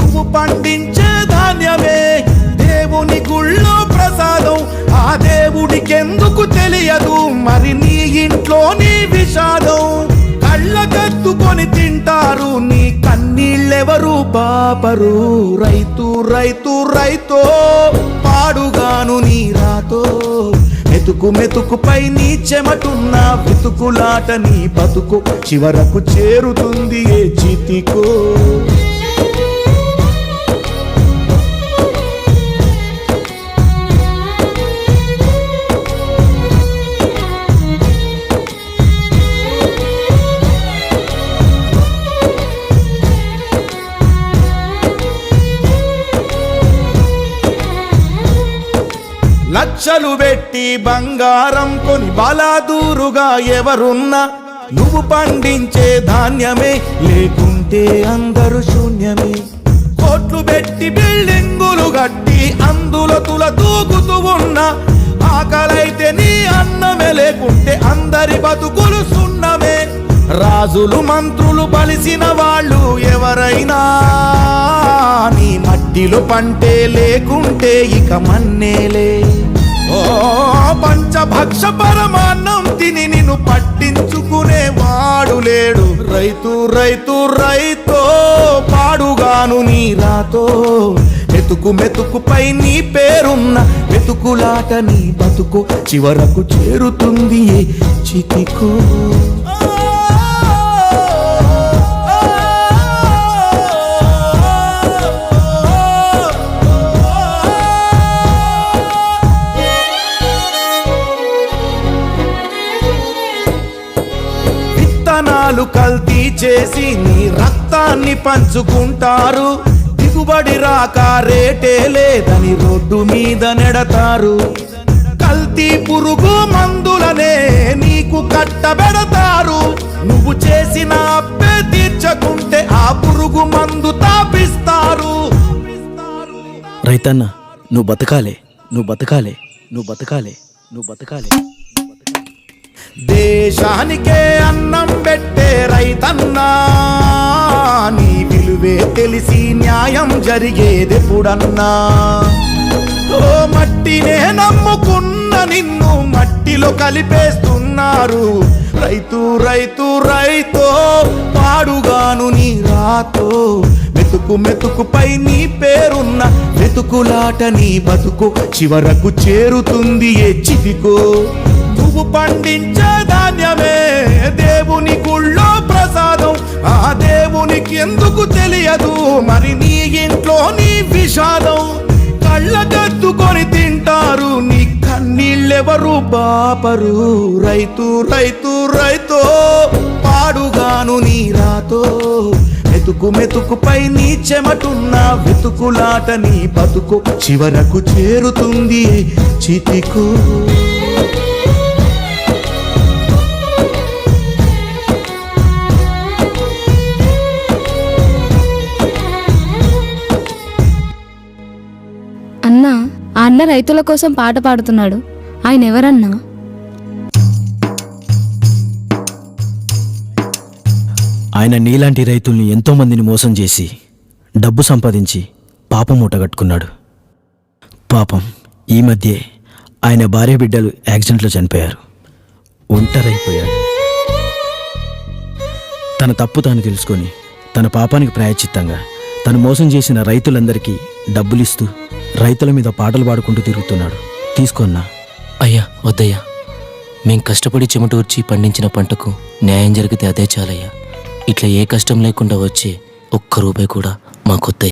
నువ్వు పండించే ధాన్యమే. దేవుని గుళ్ళో ప్రసాదం. ఆ దేవుడికెందుకు తెలియదు. మరి నీ ఇంట్లోని విషాదం. కళ్ళకత్తుకొని తింటారు. నీ కన్నీళ్ళెవరు బాపరు రైతు రైతు రైతో. పాడుగాను నీ రాతో. మెతుకు మెతుకుపై నీ చెమటున్న వెతుకులాట నీ బతుకు. చివరకు చేరుతుంది ఏ చితికో. లక్షలు పెట్టి బంగారం కొని బలాదూరుగా ఎవరున్నా నువ్వు పండించే ధాన్యమే లేకుంటే అందరు శూన్యమే. కోట్లు పెట్టి బిల్డింగులు కట్టి అందులో తుల దూకుతూ ఉన్నా ఆకలైతే నీ అన్నమే లేకుంటే అందరి బతుకులు సున్నమే. రాజులు మంత్రులు బలిసిన వాళ్ళు ఎవరైనా నీ మట్టిలో పంటే లేకుంటే ఇక మన్నేలే. ఓ పంచభక్ష పరమాన్నం తిని నిన్ను పట్టించుకునే వాడు లేడు. రైతు రైతు రైతో పాడుగాను నీ రాతో. మెతుకు మెతుకుపై నీ పేరున్న మెతుకులాట నీ బతుకు చివరకు చేరుతుంది చితికో విత్తనాలు కల్తీ చేసి నీ రక్తాన్ని పంచుకుంటారు. దిగుబడి రాక రేటే లేదని రోడ్డు మీద నెడతారు. కల్తీ పురుగు మందులనే నీకు కట్టబెడతారు. నువ్వు చేసిన అప్పే తీర్చకుంటే ఆ పురుగు మందు తాపిస్తారు. రైతన్న నువ్వు బతకాలే నువ్వు బతకాలే నువ్వు బతకాలే నువ్వు బతకాలే. దేశానికే అన్నం పెట్టే రైతన్నా నీ విలువే తెలిసి న్యాయం జరిగేదెప్పుడన్నా? ఓ మట్టినే నమ్ముకున్న నిన్ను మట్టిలో కలిపేస్తున్నారు. రైతు రైతు రైతో పాడుగాను నీ రాతో. మెతుకు మెతుకుపై నీ పేరున్న మెతుకులాట నీ బతుకు చివరకు చేరుతుంది ఏ చితికో. నువ్వు పండించే ధాన్యమే. దేవుని గుళ్ళో ప్రసాదం. ఆ దేవునికి ఎందుకు తెలియదు? మరి నీ ఇంట్లో నీ విషాదం. కళ్ళకద్దుకొని తింటారు. నీ కన్నీళ్ళెవరు బాపరు? రైతు రైతు రైతో. పాడుగాను నీ రాతో. మెతుకు మెతుకుపై నీ చెమటున్న వెతుకులాట నీ బతుకు చివరకు చేరుతుంది చితికు అన్నా ఆ అన్న రైతుల కోసం పాట పాడుతున్నాడు. ఆయన ఎవరన్నా? ఆయన నీలాంటి రైతుల్ని ఎంతో మందిని మోసం చేసి డబ్బు సంపాదించి పాపం మూటగట్టుకున్నాడు పాపం ఈ మధ్యే ఆయన భార్య బిడ్డలు యాక్సిడెంట్లో చనిపోయారు. ఒంటరైపోయాడు. తన తప్పు తాను తెలుసుకొని తన పాపానికి ప్రాయశ్చిత్తంగా తను మోసం చేసిన రైతులందరికీ డబ్బులిస్తూ రైతుల మీద పాటలు పాడుకుంటూ తిరుగుతున్నాడు. తీసుకున్నా అయ్యా వద్దయ్యా. మేం కష్టపడి చెమటూర్చి పండించిన పంటకు న్యాయం జరిగితే అదే చాలయ్యా. ఇట్లా ఏ కష్టం లేకుండా వచ్చే ఒక్క రూపాయి కూడా మాకొద్దయ్యా.